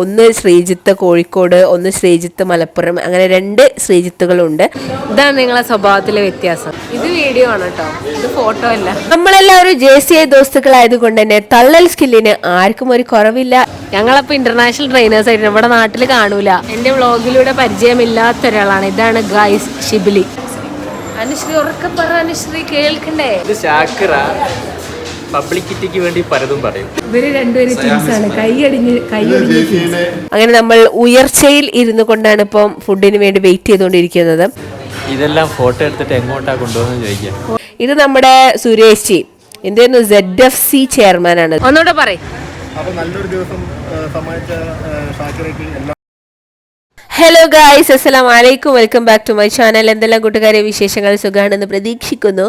ഒന്ന് ശ്രീജിത്ത് കോഴിക്കോട് ഒന്ന് ശ്രീജിത്ത് മലപ്പുറം അങ്ങനെ രണ്ട് ശ്രീജിത്തുകളുണ്ട്. ഇതാണ് നിങ്ങളെ സ്വഭാവത്തിലെ വ്യത്യാസം. ഇത് വീഡിയോ ആണ് കേട്ടോ. ഇത് ഫോട്ടോ അല്ല. നമ്മളെല്ലാവരും ജെ സി ഐ ദോസ്തുക്കളായതുകൊണ്ട് തന്നെ തള്ളൽ സ്കില്ലിന് ആർക്കും ഒരു കുറവില്ല. ഞങ്ങളപ്പോ ഇന്റർനാഷണൽ ട്രെയിനേഴ്സ് ആയിട്ട് നമ്മുടെ നാട്ടിൽ കാണൂല. എന്റെ വ്ളോഗിലൂടെ പരിചയമില്ലാത്ത ഒരാളാണ്. ഇതാണ് ഗൈസ് ഷിബിലി അനുശ്രീ ഉറക്കെ പറ അനുശ്രീ കേൾക്കണ്ടേ? ഇത് ശാക്കറ. പബ്ലിക്കിറ്റിക്ക് വേണ്ടി പലതും പറയും. ഇവർ രണ്ടുപേരും ടീംസാണ് കൈയടിഞ്ഞ് കൈയടിഞ്ഞ് അങ്ങനെ നമ്മൾ ഉയർച്ചയിൽ ഇരുന്നു കൊണ്ടാണ് ഇപ്പം ഫുഡിന് വേണ്ടി വെയിറ്റ് ചെയ്തുകൊണ്ടിരിക്കുന്നത്. ഇതെല്ലാം ഫോട്ടോ എടുത്തിട്ട് എങ്ങോട്ടാ കൊണ്ടുവന്ന് ചോദിക്കാം. ഇത് നമ്മുടെ സുരേഷ് ജി. എന്തായിരുന്നു സെഡ് എഫ് സി ചെയർമാനാണ് ഒന്നുകൂടെ പറയും. അപ്പോൾ നല്ലൊരു ദിവസം സമ്മാനിച്ച ആ, എല്ലാ ഹലോ ഗായ്സ് അസ്സലാം വലൈക്കും welcome back to my channel എന്തെല്ലാം കൂട്ടുകാരെ വിശേഷങ്ങൾ സുഖമാണെന്ന് പ്രതീക്ഷിക്കുന്നു.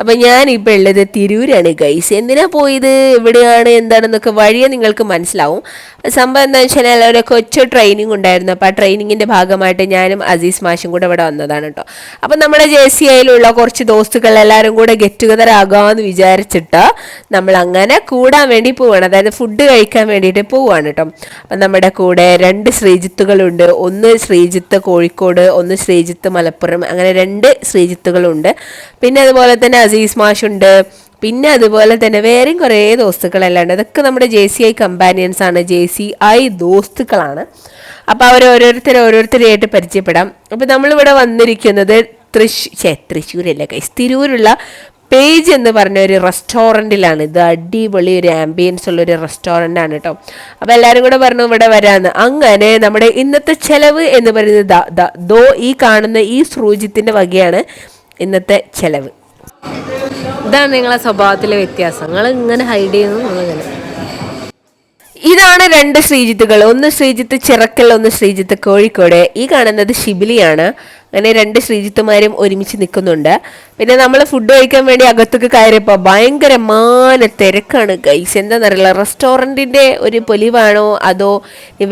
അപ്പം ഞാൻ ഇപ്പോൾ ഉള്ളത് തിരൂരാണ് ഗൈസ് എന്തിനാ പോയത്? എവിടെയാണ്? എന്താണെന്നൊക്കെ വഴിയെ നിങ്ങൾക്ക് മനസ്സിലാവും. സംഭവം എന്താണെന്ന് വെച്ചാൽ ഒരു കൊച്ചു ട്രെയിനിങ് ഉണ്ടായിരുന്നു. അപ്പോൾ ആ ട്രെയിനിങ്ങിന്റെ ഭാഗമായിട്ട് ഞാനും അസീസ് മാഷും കൂടെ ഇവിടെ വന്നതാണ് കേട്ടോ അപ്പം നമ്മുടെ ജെ സി ഐയിലുള്ള കുറച്ച് ദോസ്തുക്കൾ എല്ലാവരും കൂടെ ഗെറ്റ് ടുഗദർ ആകാമെന്ന് വിചാരിച്ചിട്ട് നമ്മൾ അങ്ങനെ കൂടാൻ വേണ്ടി പോവാണ്. അതായത് ഫുഡ് കഴിക്കാൻ വേണ്ടിയിട്ട് പോവുകയാണ് കേട്ടോ അപ്പം നമ്മുടെ കൂടെ രണ്ട് ശ്രീജിത്തുകളുണ്ട്. ഒന്ന് ശ്രീജിത്ത് കോഴിക്കോട് ഒന്ന് ശ്രീജിത്ത് മലപ്പുറം അങ്ങനെ രണ്ട് ശ്രീജിത്തുകളുണ്ട്. പിന്നെ അതുപോലെ തന്നെ അസീസ് മാഷുണ്ട്. പിന്നെ അതുപോലെ തന്നെ വേറെയും കുറേ ദോസ്തുക്കളെല്ലാം അതൊക്കെ നമ്മുടെ ജെ സി ഐ കമ്പാനിയൻസ് ആണ്. ജെ സി ഐ ദോസ്തുക്കളാണ്. അപ്പോൾ അവർ ഓരോരുത്തർ ഓരോരുത്തരെയായിട്ട് പരിചയപ്പെടാം. അപ്പോൾ നമ്മളിവിടെ വന്നിരിക്കുന്നത് തൃശ് ഛേ തൃശ്ശൂരല്ല കൈസ് തിരൂരുള്ള പേജ് എന്ന് പറഞ്ഞ ഒരു റെസ്റ്റോറന്റിലാണ് ഇത് അടിപൊളി ഒരു ആംബിയൻസ് ഉള്ള ഒരു റെസ്റ്റോറന്റ് ആണ് കേട്ടോ അപ്പോൾ എല്ലാവരും കൂടെ പറഞ്ഞു ഇവിടെ വരാമെന്ന് അങ്ങനെ നമ്മുടെ ഇന്നത്തെ ചെലവ് എന്ന് പറയുന്നത് ദാ ഈ കാണുന്ന ഈ സൂചിത്തിന്റെ വകയാണ് ഇന്നത്തെ ചെലവ്. ഇതാണ് നിങ്ങളെ സ്വഭാവത്തിലെ വ്യത്യാസം. നിങ്ങൾ ഇങ്ങനെ ഹൈഡ് ചെയ്യുന്നു നിങ്ങളിങ്ങനെ ഇതാണ് രണ്ട് ശ്രീജിത്തുകൾ. ഒന്ന് ശ്രീജിത്ത് ചിറക്കൽ ഒന്ന് ശ്രീജിത്ത് കോഴിക്കോട്. ഈ കാണുന്നത് ഷിബിലിയാണ് അങ്ങനെ രണ്ട് ശ്രീജിത്തുമാരും ഒരുമിച്ച് നിൽക്കുന്നുണ്ട്. പിന്നെ നമ്മൾ ഫുഡ് കഴിക്കാൻ വേണ്ടി അകത്തേക്ക് കയറിയപ്പോൾ ഭയങ്കരമായ തിരക്കാണ് ഗൈസ് എന്താണെന്നറിയില്ല റെസ്റ്റോറന്റിന്റെ ഒരു പൊലിവാണോ അതോ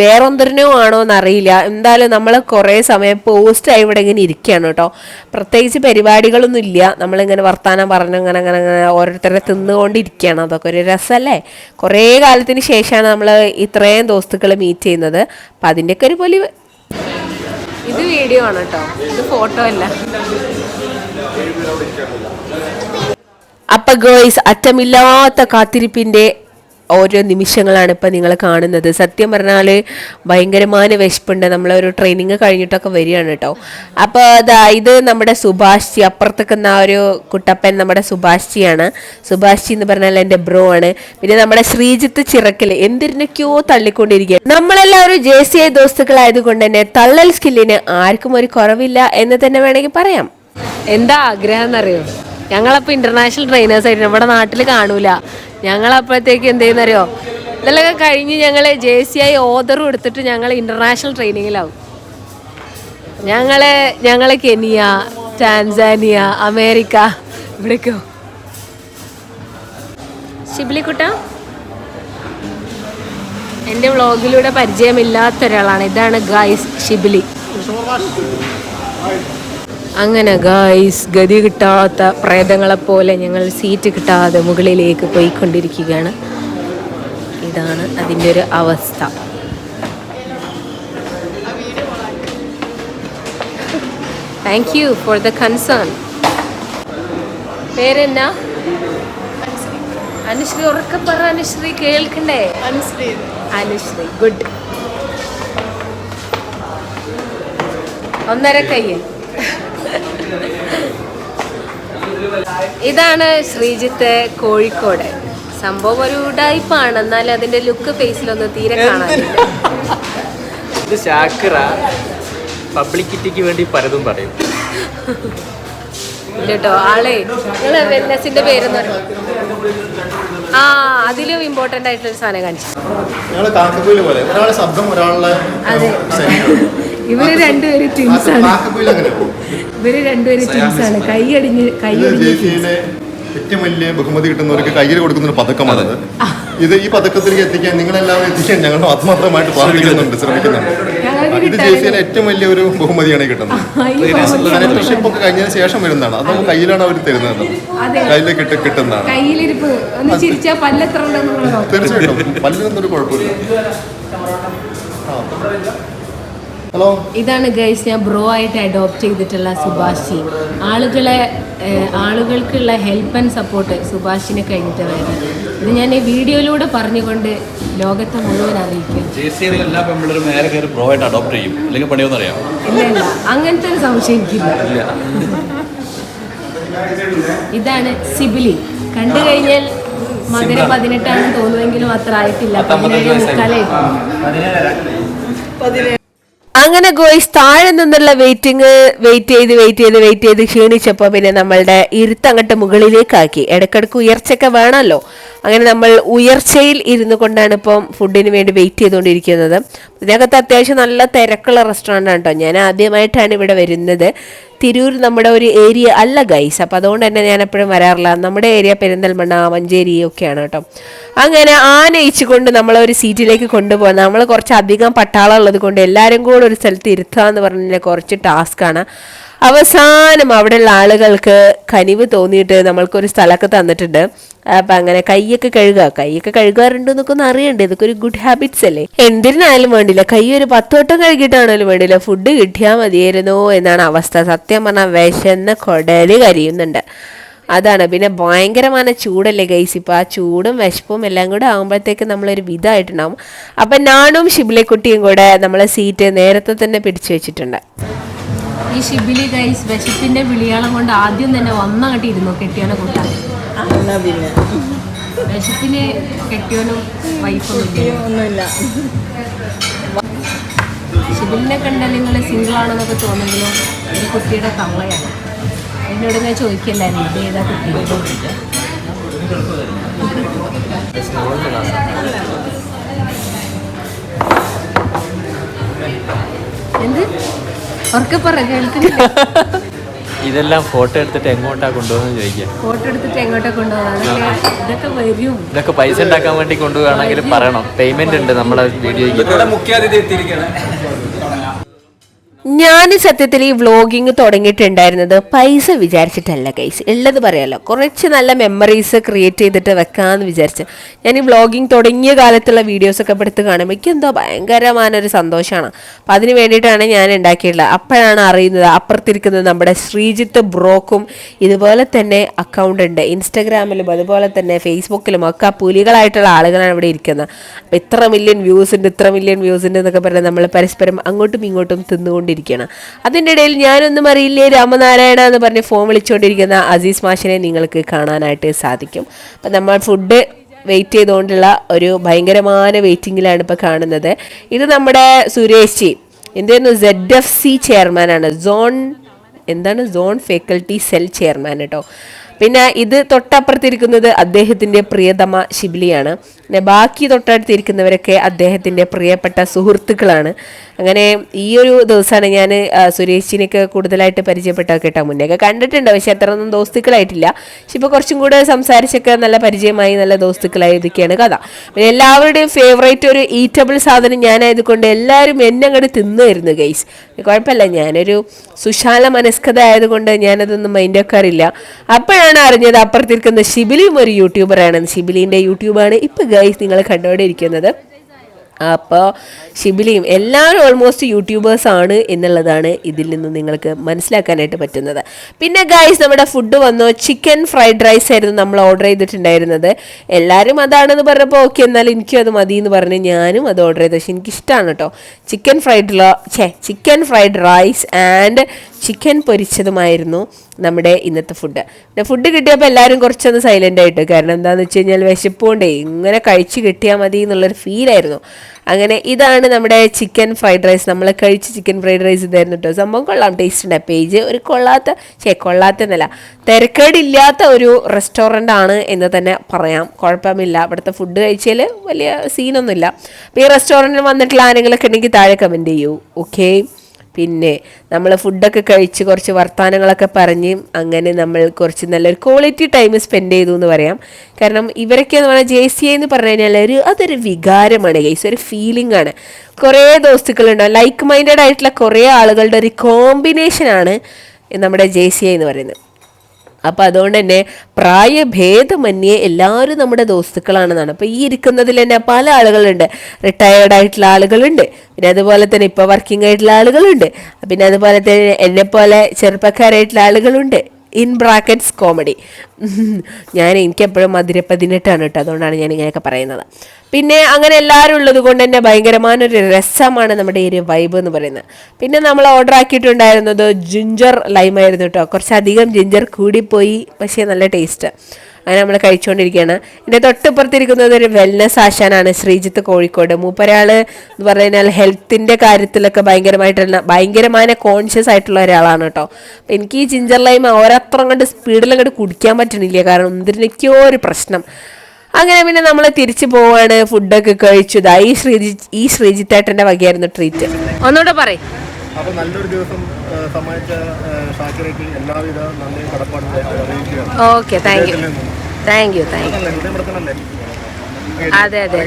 വേറൊന്തരനോ ആണോ എന്നറിയില്ല. എന്തായാലും നമ്മൾ കുറേ സമയം പോസ്റ്റായി ഇവിടെ ഇങ്ങനെ ഇരിക്കുകയാണ് കേട്ടോ. പ്രത്യേകിച്ച് പരിപാടികളൊന്നും ഇല്ല. നമ്മളിങ്ങനെ വർത്തമാനം പറഞ്ഞ് അങ്ങനെ അങ്ങനെ അങ്ങനെ ഓരോരുത്തരെ തിന്നുകൊണ്ടിരിക്കുകയാണ്. അതൊക്കെ ഒരു രസമല്ലേ? കുറേ കാലത്തിന് ശേഷമാണ് നമ്മൾ ഇത്രയും ദോസ്തുക്കൾ മീറ്റ് ചെയ്യുന്നത്. അപ്പം അതിന്റെയൊക്കെ ഒരു പൊലിവ്. ഇത് വീഡിയോ ആണ് കേട്ടോ ഇത് ഫോട്ടോ അല്ല. അപ്പൊ ഗേൾസ് അറ്റമില്ലാത്ത കാത്തിരിപ്പിന്റെ ഓരോ നിമിഷങ്ങളാണ് ഇപ്പം നിങ്ങൾ കാണുന്നത്. സത്യം പറഞ്ഞാൽ ഭയങ്കരമായ വിശപ്പുണ്ട്. നമ്മളൊരു ട്രെയിനിങ് കഴിഞ്ഞിട്ടൊക്കെ വരികയാണ് കേട്ടോ. അപ്പോൾ അതാ ഇത് നമ്മുടെ സുഭാഷ്ജി അപ്പുറത്തേക്കുന്ന ആ ഒരു കുട്ടപ്പൻ നമ്മുടെ സുഭാഷ്ജിയാണ് സുഭാഷ്ജി എന്ന് പറഞ്ഞാൽ എന്റെ ബ്രോ ആണ്. പിന്നെ നമ്മുടെ ശ്രീജിത്ത് ചിറക്കൽ എന്തിനൊക്കെയോ തള്ളിക്കൊണ്ടിരിക്കുക നമ്മളെല്ലാവരും ജെ സി ഐ ദോസ്തുക്കളായതുകൊണ്ട് തന്നെ തള്ളൽ സ്കില്ലിന് ആർക്കും ഒരു കുറവില്ല എന്ന് തന്നെ വേണമെങ്കിൽ പറയാം. എന്താ ആഗ്രഹം എന്നറിയോ? ഞങ്ങളപ്പോൾ ഇന്റർനാഷണൽ ട്രെയിനേഴ്സ് ആയിരുന്നു നമ്മുടെ നാട്ടിൽ കാണൂല. ഞങ്ങളപ്പോഴത്തേക്ക് എന്ത് ചെയ്യുന്നറിയോ ഇതെല്ലാം കഴിഞ്ഞ് ഞങ്ങൾ ജെ സി ഐ ഓർഡറും എടുത്തിട്ട് ഞങ്ങൾ ഇന്റർനാഷണൽ ട്രെയിനിങ്ങിലാവും ഞങ്ങൾ ഞങ്ങൾ കെനിയ ടാൻസാനിയ അമേരിക്ക ഇവിടേക്കോ? ശിബിലിക്കുട്ട? എന്റെ വ്ളോഗിലൂടെ പരിചയമില്ലാത്ത ഒരാളാണ് ഇതാണ് ഗായ്സ് ഷിബിലി അങ്ങനെ ഗായ്സ് ഗതി കിട്ടാത്ത പ്രേതങ്ങളെ പോലെ ഞങ്ങൾ സീറ്റ് കിട്ടാതെ മുകളിലേക്ക് പോയിക്കൊണ്ടിരിക്കുകയാണ്. ഇതാണ് അതിന്റെ ഒരു അവസ്ഥ. Thank you for the concern പേരെന്നാ? അനുശ്രീ ഉറക്കെ പറ അനുശ്രീ കേൾക്കണ്ടേ? അനുശ്രീ. അനുശ്രീ ഗുഡ് ഒന്നര കയ്യൻ ഇതാണ് ശ്രീജിത്ത് കോഴിക്കോട്. സംഭവം ഒരു ഉടായ്പാണ് എന്നാൽ അതിന്റെ ലുക്ക് ഫേസിലൊന്ന് തീരെ കാണാനില്ല. ഇത് ശാക്കറ പബ്ലിക്കിറ്റിക്ക് വേണ്ടി പലതും പറയും. കേട്ടോ ആളെ നിങ്ങളെ വെല്ലസിന്റെ പേരെന്ന് പറയും. ആ അതിലും ഇമ്പോർട്ടന്റ് ആയിട്ടുള്ള സാധനം കാണിച്ചു. അതെ. ഇവർ രണ്ടുപേരും ട്വിൻസ് ആണ്. ഇവർ രണ്ടുപേരും ട്വിൻസ് ആണ്. കൈയടിഞ്ഞ് ഇത് കൈയടിഞ്ഞ് ഏറ്റവും വലിയ ബഹുമതി കിട്ടുന്നവർക്ക് കയ്യിൽ കൊടുക്കുന്ന ഒരു പതക്കമാണത് ഇത് ഈ പതക്കത്തിലേക്ക് എത്തിക്കാൻ നിങ്ങളെല്ലാവരും എത്തിക്കാൻ ഞങ്ങൾ ആത്മാർത്ഥമായിട്ട് പ്രാർത്ഥിക്കുന്നുണ്ട് ശ്രമിക്കുന്നുണ്ട്. ഇത് ജേസിയിലെ ഏറ്റവും വലിയ ഒരു ബഹുമതിയാണ് ഈ കിട്ടുന്നത്. മെന്റർഷിപ്പ് ഒക്കെ കഴിഞ്ഞതിന് ശേഷം വരുന്നതാണ്. അത് നമുക്ക് കയ്യിലാണ് അവർ തരുന്നത്. കയ്യിലേക്ക് ഇട്ട് കിട്ടുന്നതാണ്. തീർച്ചയായിട്ടും. പല്ലിനൊന്നും ഒരു കുഴപ്പമില്ല. ഹലോ ഇതാണ് ഗൈസ് ഞാൻ ബ്രോ ആയിട്ട് അഡോപ്റ്റ് ചെയ്തിട്ടുള്ള സുഭാഷി. ആളുകളെ ആളുകൾക്കുള്ള ഹെൽപ്പ് ആൻഡ് സപ്പോർട്ട് സുഭാഷിനെ കഴിഞ്ഞിട്ട് ഇത് ഞാൻ ഈ വീഡിയോയിലൂടെ പറഞ്ഞുകൊണ്ട് ലോകത്തെ മുഴുവൻ അറിയിക്കും. ജെ സി എല്ലാ പെമ്പിളരും നേരെ കയറി ബ്രോ ആയിട്ട് അഡോപ്റ്റ് ചെയ്യും. അല്ലെങ്കിൽ പണിയൊന്നും അറിയാം. ഇല്ല ഇല്ല. അങ്ങനത്തെ ഒരു സംശയം എനിക്കില്ല. ഇതാണ് സിബിലി. കണ്ടു കഴിഞ്ഞാൽ മധുര പതിനെട്ടാണെന്ന് തോന്നുമെങ്കിലും അത്ര ആയിട്ടില്ല. പതിനേഴ് വയസ്സായി. അങ്ങനെ ഗോയ്സ് താഴെ നിന്നുള്ള വെയിറ്റിംഗ് വെയിറ്റ് ചെയ്ത് വെയിറ്റ് ചെയ്ത് വെയിറ്റ് ചെയ്ത് ക്ഷീണിച്ചപ്പോൾ പിന്നെ നമ്മളുടെ ഇരുത്തങ്ങട്ട് മുകളിലേക്കാക്കി. ഇടയ്ക്കിടയ്ക്ക് ഉയർച്ചയൊക്കെ വേണമല്ലോ. അങ്ങനെ നമ്മൾ ഉയർച്ചയിൽ ഇരുന്നു കൊണ്ടാണ് ഇപ്പം ഫുഡിന് വേണ്ടി വെയിറ്റ് ചെയ്തുകൊണ്ടിരിക്കുന്നത്. ഇതിനകത്ത് അത്യാവശ്യം നല്ല തിരക്കുള്ള റെസ്റ്റോറന്റ് ആണ് കേട്ടോ ഞാൻ ആദ്യമായിട്ടാണ് ഇവിടെ വരുന്നത്. തിരൂർ നമ്മുടെ ഒരു ഏരിയ അല്ല ഗൈസ് അപ്പം അതുകൊണ്ട് തന്നെ ഞാൻ എപ്പോഴും വരാറില്ല. നമ്മുടെ ഏരിയ പെരിന്തൽമണ്ണ മഞ്ചേരി ഒക്കെയാണ് കേട്ടോ. അങ്ങനെ ആനയിച്ചു കൊണ്ട് നമ്മളെ ഒരു സീറ്റിലേക്ക് കൊണ്ടുപോകുന്നത് നമ്മൾ കുറച്ച് അധികം പട്ടാളം ഉള്ളത് കൊണ്ട് എല്ലാവരും കൂടെ ഒരു സ്ഥലത്ത് ഇരുത്തുക എന്ന് പറഞ്ഞാൽ കുറച്ച് ടാസ്ക്കാണ് അവസാനം അവിടെയുള്ള ആളുകൾക്ക് കനിവ് തോന്നിയിട്ട് നമ്മൾക്കൊരു സ്ഥലമൊക്കെ തന്നിട്ടുണ്ട്. അപ്പം അങ്ങനെ കൈയൊക്കെ കഴുകുക കൈയൊക്കെ കഴുകാറുണ്ട് എന്നൊക്കെ ഒന്ന് അറിയണ്ടേ. ഇതൊക്കെ ഒരു ഗുഡ് ഹാബിറ്റ്സ് അല്ലേ? എന്തിനായാലും വേണ്ടില്ല. കൈ ഒരു പത്ത് വട്ടം കഴുകിയിട്ടാണേലും വേണ്ടില്ല. ഫുഡ് കിട്ടിയാൽ മതിയായിരുന്നു എന്നാണ് അവസ്ഥ. സത്യം പറഞ്ഞാൽ വിശന്ന് കൊടൽ കരിയുന്നുണ്ട്. അതാണ്. പിന്നെ ഭയങ്കരമായ ചൂടല്ലേ ഗൈസ് ഇപ്പം ആ ചൂടും വിശപ്പും എല്ലാം കൂടെ ആകുമ്പോഴത്തേക്ക് നമ്മളൊരു വിധമായിട്ടുണ്ടാവും അപ്പം ഞാനും ഷിബിലെക്കുട്ടിയും കൂടെ നമ്മളെ സീറ്റ് നേരത്തെ തന്നെ പിടിച്ചു വെച്ചിട്ടുണ്ട്. ഈ ഷിബിലി ഗൈസ് വിശപ്പിന്റെ വിളിയാളം കൊണ്ട് ആദ്യം തന്നെ ഒന്നങ്ങട്ട് ഇരുന്നു കെട്ടിയോനെ കൂട്ടാൻ. വിശപ്പിന് കെട്ടിയോനും വൈഫും ഒന്നുമില്ല. ഷിബിലിനെ കണ്ടാൽ നിങ്ങൾ സിംഗിൾ ആണെന്നൊക്കെ തോന്നുമെങ്കിലും ഒരു കുട്ടിയുടെ തള്ളയാണ്. എന്നോട് ഞാൻ ചോദിക്കല്ലായിരുന്നു ഇത് ഏതാ കുട്ടി? എന്ത്? ഇതെല്ലാം ഫോട്ടോ എടുത്തിട്ട് എങ്ങോട്ടാ കൊണ്ടുപോകുന്നത് ചോദിക്കാം. ഫോട്ടോ എടുത്തിട്ട് എങ്ങോട്ടാ കൊണ്ടുപോകാം ഇതൊക്കെ വരും. ഇതൊക്കെ പൈസ ഉണ്ടാക്കാൻ വേണ്ടി കൊണ്ടുപോവുകയാണെങ്കിൽ പറയണം. പേയ്മെന്റ് ഉണ്ട് നമ്മുടെ വീഡിയോയ്ക്ക്. മുഖ്യാതിഥി എത്തിയിരിക്കുകയാണ്. ഞാൻ സത്യത്തിൽ ഈ വ്ളോഗിങ് തുടങ്ങിയിട്ടുണ്ടായിരുന്നത് പൈസ വിചാരിച്ചിട്ടല്ല കൈസ് ഉള്ളത് പറയാലോ. കുറച്ച് നല്ല മെമ്മറീസ് ക്രിയേറ്റ് ചെയ്തിട്ട് വെക്കാമെന്ന് വിചാരിച്ച്. ഞാൻ ഈ വ്ളോഗിങ് തുടങ്ങിയ കാലത്തുള്ള വീഡിയോസൊക്കെ എടുത്ത് കാണുമ്പോൾ എനിക്ക് എന്തോ ഭയങ്കരമായൊരു സന്തോഷമാണ് അപ്പം അതിന് വേണ്ടിയിട്ടാണ് ഞാൻ ഉണ്ടാക്കിയിട്ടുള്ളത്. അപ്പോഴാണ് അറിയുന്നത് അപ്പുറത്തിരിക്കുന്നത് നമ്മുടെ ശ്രീജിത്ത് ബ്രോക്കും ഇതുപോലെ തന്നെ അക്കൗണ്ട് ഉണ്ട്. ഇൻസ്റ്റഗ്രാമിലും അതുപോലെ തന്നെ ഫേസ്ബുക്കിലും ഒക്കെ പുലികളായിട്ടുള്ള ആളുകളാണ് ഇവിടെ ഇരിക്കുന്നത്. അപ്പം ഇത്ര മില്യൺ വ്യൂസ് ഉണ്ട് ഇത്ര മില്യൺ വ്യൂസ് ഉണ്ട് എന്നൊക്കെ പറഞ്ഞാൽ നമ്മൾ പരസ്പരം അങ്ങോട്ടും ഇങ്ങോട്ടും തിന്നുകൊണ്ടിരിക്കുകയാണ് അതിന്റെ ഇടയിൽ ഞാനൊന്നും അറിയില്ലേ രാമനാരായണ എന്ന് പറഞ്ഞ് ഫോൺ വിളിച്ചുകൊണ്ടിരിക്കുന്ന അസീസ് മാഷിനെ നിങ്ങൾക്ക് കാണാനായിട്ട് സാധിക്കും. അപ്പം നമ്മൾ ഫുഡ് വെയിറ്റ് ചെയ്തുകൊണ്ടുള്ള ഒരു ഭയങ്കരമായ വെയിറ്റിങ്ങിലാണ് ഇപ്പോൾ കാണുന്നത്. ഇത് നമ്മുടെ സുരേഷ് എന്തായിരുന്നു സെഡ് എഫ് സി ചെയർമാനാണ്. സോൺ എന്താണ്? സോൺ ഫാക്കൽറ്റി സെൽ ചെയർമാൻ കേട്ടോ. പിന്നെ ഇത് തൊട്ടപ്പുറത്തിരിക്കുന്നത് അദ്ദേഹത്തിന്റെ പ്രിയതമ ശിബിലിയാണ്. പിന്നെ ബാക്കി തൊട്ടടുത്തിരിക്കുന്നവരൊക്കെ അദ്ദേഹത്തിന്റെ പ്രിയപ്പെട്ട സുഹൃത്തുക്കളാണ്. അങ്ങനെ ഈ ഒരു ദിവസമാണ് ഞാൻ സുരേഷിനെയൊക്കെ കൂടുതലായിട്ട് പരിചയപ്പെട്ടൊക്കെ കേട്ടോ മുന്നേയൊക്കെ കണ്ടിട്ടുണ്ട്. പക്ഷെ അത്രയൊന്നും ദോസ്തുക്കളായിട്ടില്ല. പക്ഷെ ഇപ്പോൾ കുറച്ചും കൂടെ സംസാരിച്ചൊക്കെ നല്ല പരിചയമായി നല്ല ദോസ്തുക്കളായി ഇതൊക്കെയാണ് കഥ. പിന്നെ എല്ലാവരുടെയും ഫേവറേറ്റ് ഒരു ഈറ്റബിൾ സാധനം ഞാനായതുകൊണ്ട് എല്ലാവരും എന്നെ അങ്ങോട്ട് തിന്നുമായിരുന്നു ഗൈസ് കുഴപ്പമില്ല. ഞാനൊരു സുശാല മനസ്കത ആയതുകൊണ്ട് ഞാനതൊന്നും മൈൻഡ് വെക്കാറില്ല. അപ്പോഴാണ് അറിഞ്ഞത് അപ്പുറത്തിരിക്കുന്ന ഷിബിലിയും ഒരു യൂട്യൂബറാണ് ഷിബിലിന്റെ യൂട്യൂബാണ് ഇപ്പോൾ ഗൈസ് നിങ്ങൾ കണ്ടുകൊണ്ടിരിക്കുന്നത് അപ്പോൾ ഷിബിലിയും എല്ലാവരും ഓൾമോസ്റ്റ് യൂട്യൂബേഴ്സ് ആണ് എന്നുള്ളതാണ് ഇതിൽ നിന്ന് നിങ്ങൾക്ക് മനസ്സിലാക്കാനായിട്ട് പറ്റുന്നത്. പിന്നെ ഗൈസ് നമ്മുടെ ഫുഡ് വന്നു. ചിക്കൻ ഫ്രൈഡ് റൈസ് ആയിരുന്നു നമ്മൾ ഓർഡർ ചെയ്തിട്ടുണ്ടായിരുന്നത്. എല്ലാവരും അതാണെന്ന് പറഞ്ഞപ്പോൾ ഓക്കെ എന്നാൽ എനിക്കും അത് മതി എന്ന് പറഞ്ഞ് ഞാനും അത് ഓർഡർ ചെയ്തു. പക്ഷെ എനിക്കിഷ്ടമാണ് കേട്ടോ ചിക്കൻ ഫ്രൈഡ് ഛേ chicken fried rice and chicken പൊരിച്ചതുമായിരുന്നു നമ്മുടെ ഇന്നത്തെ ഫുഡ് പിന്നെ ഫുഡ് കിട്ടിയപ്പോൾ എല്ലാവരും കുറച്ചൊന്ന് സൈലന്റ് ആയിട്ട്. കാരണം എന്താണെന്ന് വെച്ച് കഴിഞ്ഞാൽ വിശപ്പുകൊണ്ടേ ഇങ്ങനെ കഴിച്ച് കിട്ടിയാൽ മതി എന്നുള്ളൊരു ഫീലായിരുന്നു അങ്ങനെ ഇതാണ് നമ്മുടെ ചിക്കൻ ഫ്രൈഡ് റൈസ് നമ്മൾ കഴിച്ച ചിക്കൻ ഫ്രൈഡ് റൈസ് ഇതായിരുന്നു കേട്ടോ സംഭവം കൊള്ളാം. ടേസ്റ്റ് ഉണ്ട് പേജ് ഒരു കൊള്ളാത്ത ചേ കൊള്ളാത്ത എന്നല്ല തിരക്കേടില്ലാത്ത ഒരു റെസ്റ്റോറന്റ് ആണ് എന്ന് തന്നെ പറയാം. കുഴപ്പമില്ല. ഇവിടുത്തെ ഫുഡ് കഴിച്ചാൽ വലിയ സീനൊന്നുമില്ല അപ്പോൾ ഈ റെസ്റ്റോറന്റിൽ വന്നിട്ടുള്ള ആരെങ്കിലൊക്കെ ഉണ്ടെങ്കിൽ താഴെ കമന്റ് ചെയ്യൂ. ഓക്കേ പിന്നെ നമ്മൾ ഫുഡൊക്കെ കഴിച്ച് കുറച്ച് വർത്തമാനങ്ങളൊക്കെ പറഞ്ഞ് അങ്ങനെ നമ്മൾ കുറച്ച് നല്ലൊരു ക്വാളിറ്റി ടൈം സ്പെൻഡ് ചെയ്തു എന്ന് പറയാം. കാരണം ഇവരൊക്കെ എന്ന് പറഞ്ഞാൽ ജെ സി എന്ന് പറഞ്ഞു കഴിഞ്ഞാൽ ഒരു അതൊരു വികാരമാണ് ഗൈസ് ഒരു ഫീലിംഗ് ആണ്. കുറേ ദോസ്തുക്കളുണ്ടാവും ലൈക്ക് മൈൻഡഡ് ആയിട്ടുള്ള കുറേ ആളുകളുടെ ഒരു കോമ്പിനേഷനാണ് നമ്മുടെ ജെ സി എന്ന് പറയുന്നത്. അപ്പോൾ അതുകൊണ്ട് തന്നെ പ്രായഭേദമന്യേ എല്ലാവരും നമ്മുടെ ദോസ്തുക്കളാണെന്നാണ്. അപ്പോൾ ഈ ഇരിക്കുന്നതിൽ തന്നെ പല ആളുകളുണ്ട്. റിട്ടയേർഡ് ആയിട്ടുള്ള ആളുകളുണ്ട്. പിന്നെ അതുപോലെ തന്നെ ഇപ്പോൾ വർക്കിംഗ് ആയിട്ടുള്ള ആളുകളുണ്ട്. പിന്നെ അതുപോലെ തന്നെ എന്നെ പോലെ ചെറുപ്പക്കാരായിട്ടുള്ള ആളുകളുണ്ട്. ഇൻ ബ്രാക്കറ്റ്സ് കോമഡി ഞാൻ എനിക്കെപ്പോഴും മധുര പതിനെട്ടാണ് കേട്ടോ അതുകൊണ്ടാണ് ഞാൻ ഇങ്ങനെയൊക്കെ പറയുന്നത്. പിന്നെ അങ്ങനെ എല്ലാവരും ഉള്ളത് കൊണ്ട് തന്നെ ഭയങ്കരമായ ഒരു രസമാണ് നമ്മുടെ ഈ ഒരു വൈബ് എന്ന് പറയുന്നത്. പിന്നെ നമ്മൾ ഓർഡർ ആക്കിയിട്ടുണ്ടായിരുന്നത് ജിഞ്ചർ ലൈമായിരുന്നു കേട്ടോ. കുറച്ചധികം ജിഞ്ചർ കൂടിപ്പോയി പക്ഷേ നല്ല ടേസ്റ്റ് അങ്ങനെ നമ്മൾ കഴിച്ചുകൊണ്ടിരിക്കുകയാണ് എന്റെ തൊട്ടിപ്പുറത്തിരിക്കുന്നത് ഒരു വെൽനസ് ആശാനാണ് ശ്രീജിത്ത് കോഴിക്കോട്. മൂപ്പരാൾ എന്ന് പറഞ്ഞു കഴിഞ്ഞാൽ ഹെൽത്തിന്റെ കാര്യത്തിലൊക്കെ ഭയങ്കരമായിട്ടുള്ള ഭയങ്കരമായ കോൺഷ്യസ് ആയിട്ടുള്ള ഒരാളാണ് കേട്ടോ. അപ്പം എനിക്ക് ഈ ജിഞ്ചർ ലൈം ഓരോത്ര കണ്ട് സ്പീഡിൽ അങ്ങോട്ട് കുടിക്കാൻ പറ്റണില്ല. കാരണം എന്തിനൊക്കെയോ ഒരു പ്രശ്നം. അങ്ങനെ പിന്നെ നമ്മൾ തിരിച്ചു പോവാണ്. ഫുഡൊക്കെ കഴിച്ചു. ഈ ശ്രീജി ഈ ശ്രീജിത്തേട്ടന്റെ വകയായിരുന്നു ട്രീറ്റ് ഒന്നുകൂടെ പറയും. അപ്പൊ നല്ലൊരു ദിവസം സമ്മാനിച്ച ഷാക്കിറയ്ക്ക് എല്ലാവിധ നന്ദി കടപ്പാടും അറിയിക്കുകയാണ്. Okay thank you thank you thank you അതെ അതെ.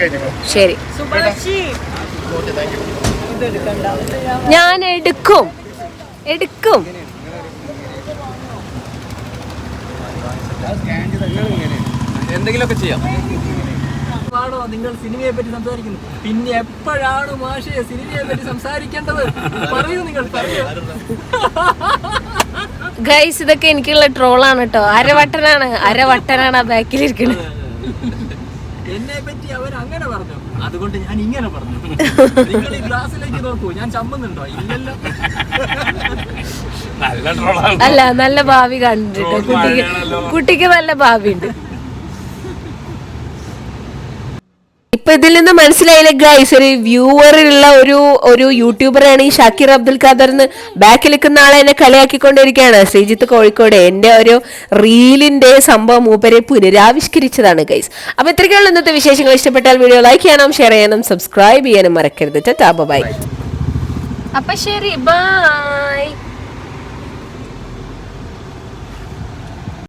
ശരി. ഞാൻ എടുക്കും. എടുക്കും. എന്തെങ്കിലുമൊക്കെ ചെയ്യാം. ആണോ നിങ്ങൾ സിനിമയെ പറ്റി സംസാരിക്കുന്നു. പിന്നെ എപ്പോഴാണ് മാഷെ സിനിമയെ പറ്റി സംസാരിക്കേണ്ടത്? പറയൂ നിങ്ങൾ പറയൂ. ഗൈസ് ഇതൊക്കെ എനിക്കുള്ള ട്രോളാണ് കേട്ടോ. അരവട്ടനാണ്. അരവട്ടനാണ് ആ ബാക്കിലിരിക്കുന്നത് എന്നെ പറ്റി അവർ അങ്ങനെ പറഞ്ഞു. അതുകൊണ്ട് ഞാൻ ഇങ്ങനെ പറഞ്ഞു. നിങ്ങൾ ഈ ഗ്ലാസ്സിലേക്ക് നോക്കൂ. ഞാൻ ചമ്മുന്നുണ്ടോ? ഇല്ലല്ലോ. നല്ല ട്രോളാണ്. അല്ല നല്ല ഭാവി കണ്ടിട്ട് കുട്ടിക്ക് കുട്ടിക്ക് നല്ല ഭാവി ഉണ്ട് ഇപ്പൊ ഇതിൽ നിന്ന് മനസ്സിലായില്ല ഗൈസ് ഒരു വ്യൂവറിലുള്ള ഒരു ഒരു യൂട്യൂബറാണ് ഈ ഷാക്കിർ അബ്ദുൽ ഖാദർ എന്ന് ബാക്കിൽ നിൽക്കുന്ന ആളെ എന്നെ കളിയാക്കിക്കൊണ്ടിരിക്കുകയാണ്. ശ്രീജിത്ത് കോഴിക്കോട് എന്റെ ഒരു റീലിന്റെ സംഭവം മൂപ്പരെ പുനരാവിഷ്കരിച്ചതാണ് ഗൈസ് അപ്പൊ ഇത്രയ്ക്കുള്ള ഇന്നത്തെ വിശേഷങ്ങൾ. ഇഷ്ടപ്പെട്ടാൽ വീഡിയോ ലൈക്ക് ചെയ്യണം ഷെയർ ചെയ്യണം സബ്സ്ക്രൈബ് ചെയ്യാനും മറക്കരുത്. ബൈ അപ്പൊ ശരി ബൈ